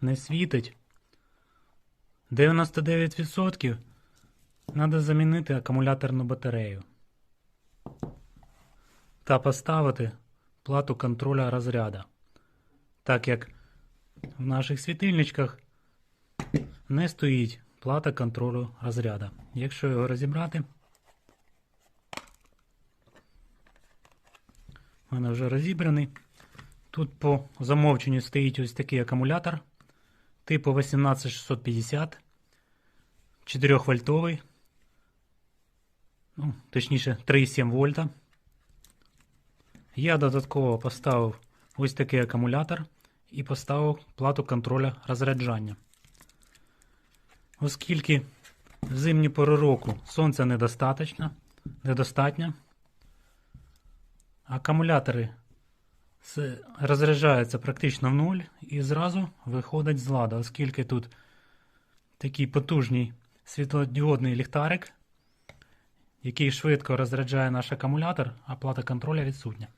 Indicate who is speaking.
Speaker 1: не світить, 99% треба замінити акумуляторну батарею та поставити плату контроля розряду, так як в наших світильничках не стоїть плата контролю розряду. Якщо його розібрати, в мене вже розібраний. Тут по замовченню стоїть ось такий акумулятор типу 18650, 4 вольтовий, ну, точніше 3,7 вольта. Я додатково поставив ось такий акумулятор і поставив плату контроля розряджання. Оскільки в зимні пори року сонця недостатньо, недостатньо, акумулятори с- розряджається практично в нуль і зразу виходить з ладу, оскільки тут такий потужний світлодіодний ліхтарик, який швидко розряджає наш акумулятор, а плата контроля відсутня.